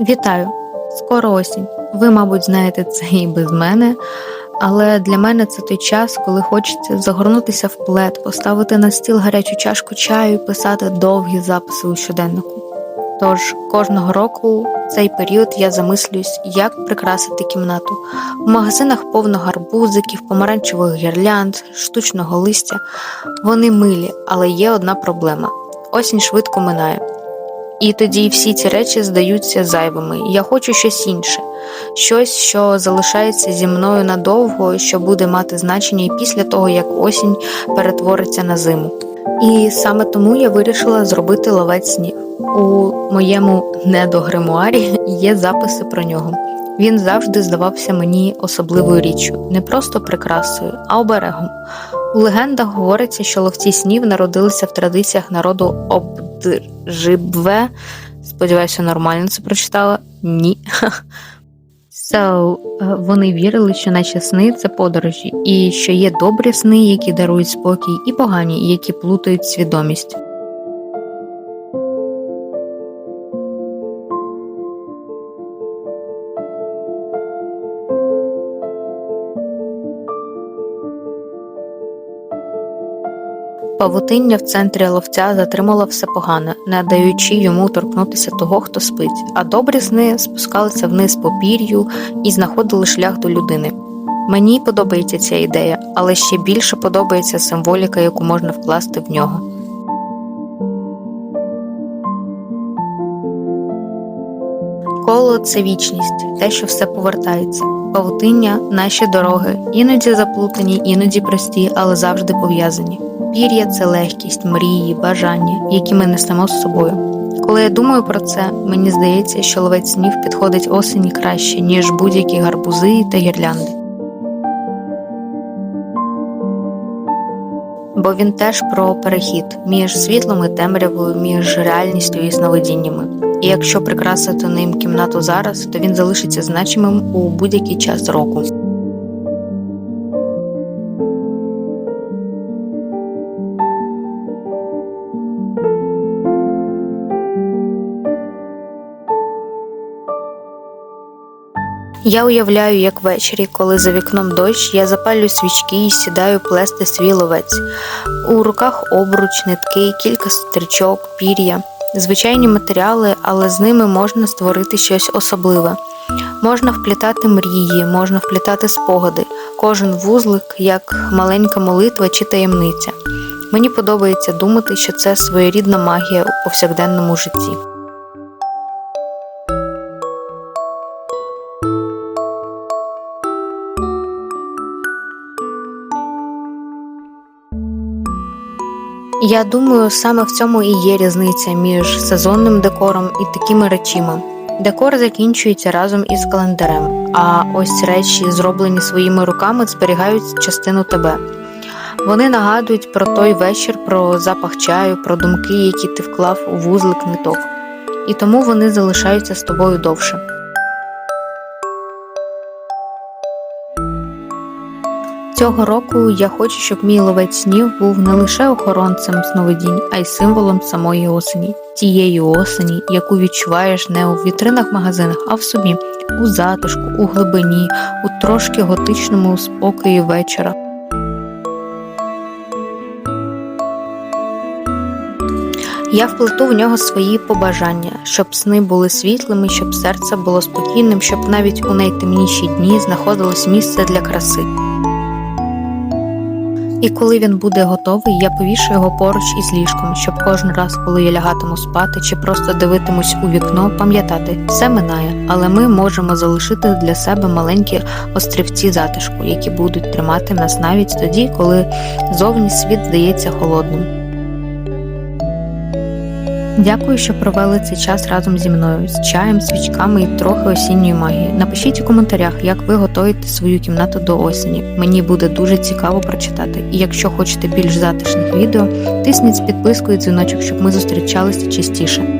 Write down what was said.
Вітаю! Скоро осінь. Ви, мабуть, знаєте це і без мене, але для мене це той час, коли хочеться загорнутися в плед, поставити на стіл гарячу чашку чаю і писати довгі записи у щоденнику. Тож кожного року в цей період я замислююсь, як прикрасити кімнату. У магазинах повно гарбузиків, помаранчевих гірлянд, штучного листя. Вони милі, але є одна проблема: осінь швидко минає. І тоді всі ці речі здаються зайвими. Я хочу щось інше, щось, що залишається зі мною надовго, що буде мати значення і після того, як осінь перетвориться на зиму. І саме тому я вирішила зробити ловець снів. У моєму недогримуарі є записи про нього. Він завжди здавався мені особливою річчю, не просто прикрасою, а оберегом. У легендах говориться, що ловці снів народилися в традиціях народу Обджибве. Сподіваюся, нормально це прочитала? Ні. So, е, вони вірили, що наші сни це подорожі, і що є добрі сни, які дарують спокій, і погані, які плутають свідомість. Павутиння в центрі ловця затримала все погане, не даючи йому торкнутися того, хто спить, а добрі сни спускалися вниз по пір'ю і знаходили шлях до людини. Мені подобається ця ідея, але ще більше подобається символіка, яку можна вкласти в нього. Коло це вічність, те, що все повертається. Павутиння наші дороги, іноді заплутані, іноді прості, але завжди пов'язані. Пір'я це легкість, мрії, бажання, які ми несемо з собою. Коли я думаю про це, мені здається, що ловець снів підходить осені краще, ніж будь-які гарбузи та гірлянди. Бо він теж про перехід між світлом і темрявою, між реальністю і сновидіннями. І якщо прикрасити ним кімнату зараз, то він залишиться значимим у будь-який час року. Я уявляю, як ввечері, коли за вікном дощ, я запалю свічки і сідаю плести свій ловець. У руках обруч, нитки, кілька стрічок, пір'я, звичайні матеріали, але з ними можна створити щось особливе. Можна вплітати мрії, можна вплітати спогади, кожен вузлик як маленька молитва чи таємниця. Мені подобається думати, що це своєрідна магія у повсякденному житті. Я думаю, саме в цьому і є різниця між сезонним декором і такими речима. Декор закінчується разом із календарем, а ось речі, зроблені своїми руками, зберігають частину тебе. Вони нагадують про той вечір, про запах чаю, про думки, які ти вклав у вузлик ниток, і тому вони залишаються з тобою довше. Цього року я хочу, щоб мій ловець снів був не лише охоронцем сновидінь, а й символом самої осені, тієї осені, яку відчуваєш не у вітринах магазинах, а в собі, у затишку, у глибині, у трошки готичному спокої вечора. Я вплету в нього свої побажання, щоб сни були світлими, щоб серце було спокійним, щоб навіть у найтемніші дні знаходилось місце для краси. І коли він буде готовий, я повішу його поруч із ліжком, щоб кожен раз, коли я лягатиму спати чи просто дивитимусь у вікно, пам'ятати, все минає, але ми можемо залишити для себе маленькі острівці затишку, які будуть тримати нас навіть тоді, коли зовні світ здається холодним. Дякую, що провели цей час разом зі мною з чаєм, свічками і трохи осінньої магії. Напишіть у коментарях, як ви готуєте свою кімнату до осені. Мені буде дуже цікаво прочитати. І якщо хочете більш затишних відео, тисніть з підпискою дзвіночок, щоб ми зустрічалися частіше.